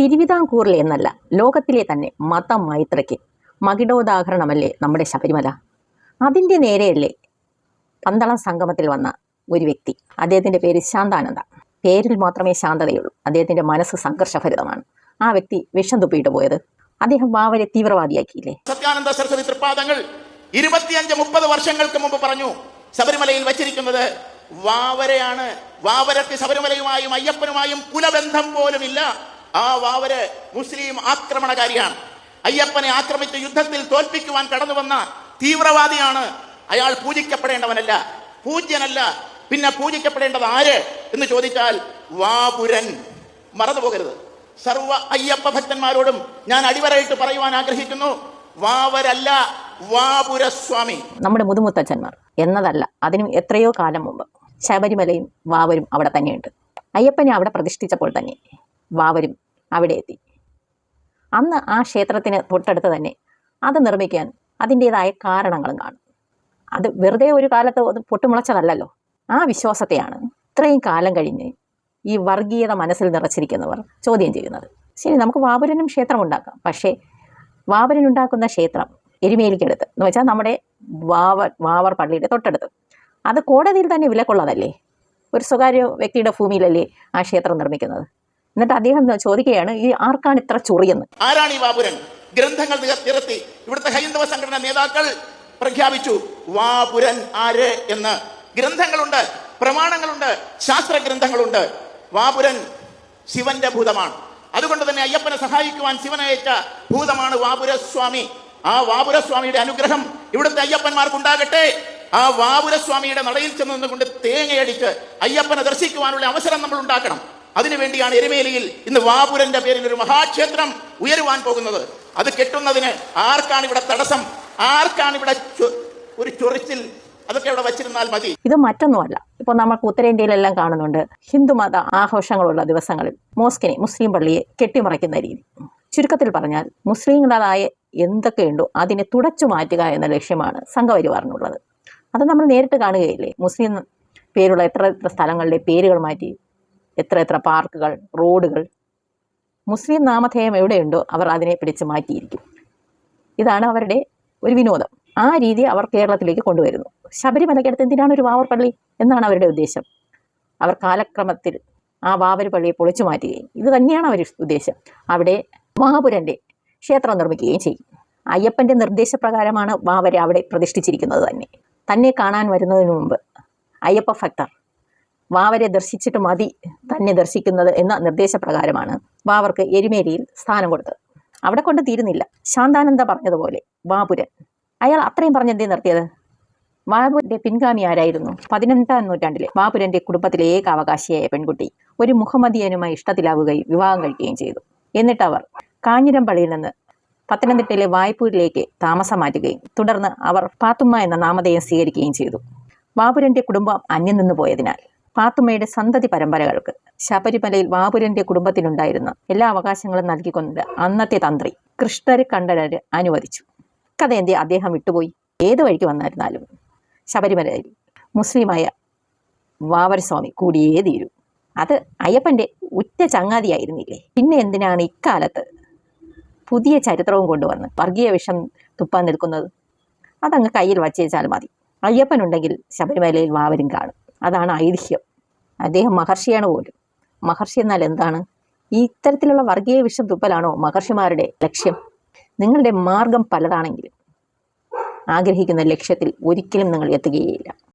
തിരുവിതാംകൂറിലെ എന്നല്ല ലോകത്തിലെ തന്നെ മതമൈത്രയ്ക്ക് മകിടോദാഹരണമല്ലേ നമ്മുടെ ശബരിമല? അതിന്റെ നേരെയല്ലേ പന്തളം സംഗമത്തിൽ വന്ന ഒരു വ്യക്തി. അദ്ദേഹത്തിന്റെ പേര് ശാന്താനന്ദ. പേരിൽ മാത്രമേ ശാന്തതയുള്ളൂ. അദ്ദേഹത്തിന്റെ മനസ്സ് സംഘർഷഭരിതമാണ്. ആ വ്യക്തി വിഷം തുപ്പിയിട്ട് പോയത്. അദ്ദേഹം വാവരെ തീവ്രവാദിയാക്കിയില്ലേ? സത്യാനന്ദ സരസ്വതി തൃപ്പാദങ്ങൾ ഇരുപത്തിയഞ്ച് മുപ്പത് വർഷങ്ങൾക്ക് മുമ്പ് പറഞ്ഞു ശബരിമലയിൽ വച്ചിരിക്കുന്നത് വാവരയാണ്. വാവരക്ക് ശബരിമലയുമായും അയ്യപ്പനുമായും കുലബന്ധം പോലുമില്ല. ആ വാവര് മുസ്ലിം ആക്രമണകാരിയാണ്. അയ്യപ്പനെ ആക്രമിച്ച യുദ്ധത്തിൽ തോൽപ്പിക്കുവാൻ കടന്നു വന്ന തീവ്രവാദിയാണ്. അയാൾ പൂജിക്കപ്പെടേണ്ടവനല്ല. പൂജ്യനല്ല. പിന്നെ പൂജിക്കപ്പെടേണ്ടത് ആര്? എന്ന് ചോദിച്ചാൽ വാപുരൻ. മറന്നു പോകരുത്. സർവ അയ്യപ്പ ഭക്തന്മാരോടും ഞാൻ അടിവരയിട്ട് പറയുവാൻ ആഗ്രഹിക്കുന്നു. വാവരല്ല വാപുരസ്വാമി. നമ്മുടെ മുതുമുത്തച്ഛന്മാർ എന്നതല്ല അതിനും എത്രയോ കാലം മുമ്പ് ശബരിമലയും വാവരും അവിടെ തന്നെയുണ്ട്. അയ്യപ്പനെ അവിടെ പ്രതിഷ്ഠിച്ചപ്പോൾ തന്നെ വാവരും അവിടെ എത്തി അന്ന് ആ ക്ഷേത്രത്തിന് തൊട്ടടുത്ത് തന്നെ അത് നിർമ്മിക്കാൻ അതിന്റെതായ കാരണങ്ങളും കാണും. അത് വെറുതെ ഒരു കാലത്ത് അത് പൊട്ടുമുളച്ചതല്ലോ ആ വിശ്വാസത്തെയാണ് ഇത്രയും കാലം കഴിഞ്ഞ് ഈ വർഗീയത മനസ്സിൽ നിറച്ചിരിക്കുന്നവർ ചോദ്യം ചെയ്യുന്നത്. ശരി നമുക്ക് വാപുരനും ക്ഷേത്രം ഉണ്ടാക്കാം. പക്ഷേ വാവരനുണ്ടാക്കുന്ന ക്ഷേത്രം എരുമേലിക്കടുത്ത്. എന്ന് വെച്ചാൽ നമ്മുടെ വാവർ വാവർ പള്ളിയുടെ തൊട്ടടുത്ത്. അത് കോടതിയിൽ തന്നെ വിലക്കുള്ളതല്ലേ? ഒരു സ്വകാര്യ വ്യക്തിയുടെ ഭൂമിയിലല്ലേ ആ ക്ഷേത്രം നിർമ്മിക്കുന്നത്? എന്നിട്ട് അദ്ദേഹം ചോദിക്കുകയാണ് ഈ ആർക്കാണ് ഇത്ര ചൊറിയെന്ന് ആരാണ് ഈ വാപുരൻ? ഗ്രന്ഥങ്ങൾ നിരത്തി ഇവിടുത്തെ ഹൈന്ദവ സംഘടന നേതാക്കൾ പ്രഖ്യാപിച്ചു വാപുരൻ ആര്? എന്ന്. ഗ്രന്ഥങ്ങളുണ്ട് പ്രമാണങ്ങളുണ്ട് ശാസ്ത്ര ഗ്രന്ഥങ്ങളുണ്ട് വാപുരൻ ശിവന്റെ ഭൂതമാണ്. അതുകൊണ്ട് തന്നെ അയ്യപ്പനെ സഹായിക്കുവാൻ ശിവനയച്ച ഭൂതമാണ് വാപുരസ്വാമി. ആ വാപുരസ്വാമിയുടെ അനുഗ്രഹം ഇവിടുത്തെ അയ്യപ്പന്മാർക്കുണ്ടാകട്ടെ. ആ വാപുരസ്വാമിയുടെ നടയിൽ ചെന്ന് നിന്നുകൊണ്ട് തേങ്ങയടിച്ച് അയ്യപ്പനെ ദർശിക്കുവാനുള്ള അവസരം നമ്മൾ ഉണ്ടാക്കണം. അതിനുവേണ്ടിയാണ് എരുമേലിയിൽ ഇന്ന് വാപുരന്റെ പേരിൽ ഒരു മഹാക്ഷേത്രം ഉയരുവാൻ പോകുന്നത്. അത് കെട്ടുന്നതിന് ആർക്കാണ് ഇവിടെ തടസ്സം? ആർക്കാണ് ഇവിടെ ഒരു ചൊറിച്ചിൽ? അതൊക്കെ അവിടെ വച്ചിരുന്നാൽ മതി. ഇത് മറ്റൊന്നുമല്ല. ഇപ്പൊ നമുക്ക് ഉത്തരേന്ത്യയിലെല്ലാം കാണുന്നുണ്ട്. ഹിന്ദുമത ആഘോഷങ്ങളുള്ള ദിവസങ്ങളിൽ മോസ്കിനെ മുസ്ലിം പള്ളിയെ കെട്ടിമറയ്ക്കുന്ന രീതി. ചുരുക്കത്തിൽ പറഞ്ഞാൽ മുസ്ലിങ്ങളായ എന്തൊക്കെയുണ്ടോ അതിനെ തുടച്ചു മാറ്റുക എന്ന ലക്ഷ്യമാണ് സംഘപരിവാറിനുള്ളത്. അത് നമ്മൾ നേരിട്ട് കാണുകയില്ലേ? മുസ്ലിം പേരുള്ള എത്ര എത്ര സ്ഥലങ്ങളുടെ പേരുകൾ മാറ്റി എത്ര എത്ര പാർക്കുകൾ റോഡുകൾ. മുസ്ലിം നാമധേയം എവിടെയുണ്ടോ അവർ അതിനെ പിടിച്ച് മാറ്റിയിരിക്കും. ഇതാണ് അവരുടെ ഒരു വിനോദം. ആ രീതി അവർ കേരളത്തിലേക്ക് കൊണ്ടുവരുന്നു. ശബരിമലയ്ക്കടുത്ത് എന്തിനാണ് ഒരു വാവർ പള്ളി എന്നാണ് അവരുടെ ഉദ്ദേശം. അവർ കാലക്രമത്തിൽ ആ വാവർ പള്ളിയെ പൊളിച്ചു മാറ്റുകയും ഇത് തന്നെയാണ് അവർ ഉദ്ദേശം. അവിടെ മഹാപുരന്റെ ക്ഷേത്രം നിർമ്മിക്കുകയും ചെയ്യും. അയ്യപ്പന്റെ നിർദ്ദേശപ്രകാരമാണ് വാവരെ അവിടെ പ്രതിഷ്ഠിച്ചിരിക്കുന്നത് തന്നെ. തന്നെ കാണാൻ വരുന്നതിന് മുമ്പ് അയ്യപ്പ ഭക്തർ വാവരെ ദർശിച്ചിട്ട് മതി തന്നെ ദർശിക്കുന്നത് എന്ന നിർദ്ദേശപ്രകാരമാണ് വാവർക്ക് എരുമേലിയിൽ സ്ഥാനം കൊടുത്തത്. അവിടെ കൊണ്ട് തീരുന്നില്ല. ശാന്താനന്ദ പറഞ്ഞതുപോലെ ബാപുരൻ അയാൾ അത്രയും പറഞ്ഞ് എന്തേ നിർത്തിയത്? വാപുരന്റെ പിൻഗാമി ആരായിരുന്നു? പതിനെട്ടാം നൂറ്റാണ്ടിലെ ബാബുരന്റെ കുടുംബത്തിലെ ഏക അവകാശിയായ പെൺകുട്ടി ഒരു മുഹമ്മദിയനുമായി ഇഷ്ടത്തിലാവുകയും വിവാഹം കഴിക്കുകയും ചെയ്തു. എന്നിട്ട് അവർ കാഞ്ഞിരമ്പള്ളിയിൽ നിന്ന് പത്തനംതിട്ടയിലെ വായ്പൂരിലേക്ക് താമസം മാറ്റുകയും തുടർന്ന് അവർ പാത്തുമ്മ എന്ന നാമധേയം സ്വീകരിക്കുകയും ചെയ്തു. ബാബുരന്റെ കുടുംബം അന്യം നിന്നു പോയതിനാൽ പാത്തുമ്മയുടെ സന്തതി പരമ്പരകൾക്ക് ശബരിമലയിൽ വാപുരന്റെ കുടുംബത്തിനുണ്ടായിരുന്ന എല്ലാ അവകാശങ്ങളും നൽകിക്കൊണ്ട് അന്നത്തെ തന്ത്രി കൃഷ്ണര് കണ്ഠരര് അനുവദിച്ചു. കഥ അദ്ദേഹം വിട്ടുപോയി? ഏത് വഴിക്ക് വന്നായിരുന്നാലും ശബരിമലയിൽ മുസ്ലിമായ വാവരസ്വാമി കൂടിയേ തീരൂ. അത് അയ്യപ്പന്റെ ഉറ്റ ചങ്ങാതിയായിരുന്നില്ലേ? പിന്നെ എന്തിനാണ് ഇക്കാലത്ത് പുതിയ ചരിത്രവും കൊണ്ടുവന്ന് വർഗീയ വിഷം തുപ്പാൻ നിൽക്കുന്നത്? അതങ്ങ് കയ്യിൽ വച്ചേച്ചാൽ മതി. അയ്യപ്പനുണ്ടെങ്കിൽ ശബരിമലയിൽ വാവരും കാണും. അതാണ് ഐതിഹ്യം. അദ്ദേഹം മഹർഷിയാണ് പോലും. മഹർഷി എന്നാൽ എന്താണ്? ഈ ഇത്തരത്തിലുള്ള വർഗീയ വിഷം തുപ്പലാണോ മഹർഷിമാരുടെ ലക്ഷ്യം? നിങ്ങളുടെ മാർഗം പലതാണെങ്കിലും ആഗ്രഹിക്കുന്ന ലക്ഷ്യത്തിൽ ഒരിക്കലും നിങ്ങൾ എത്തുകയില്ല.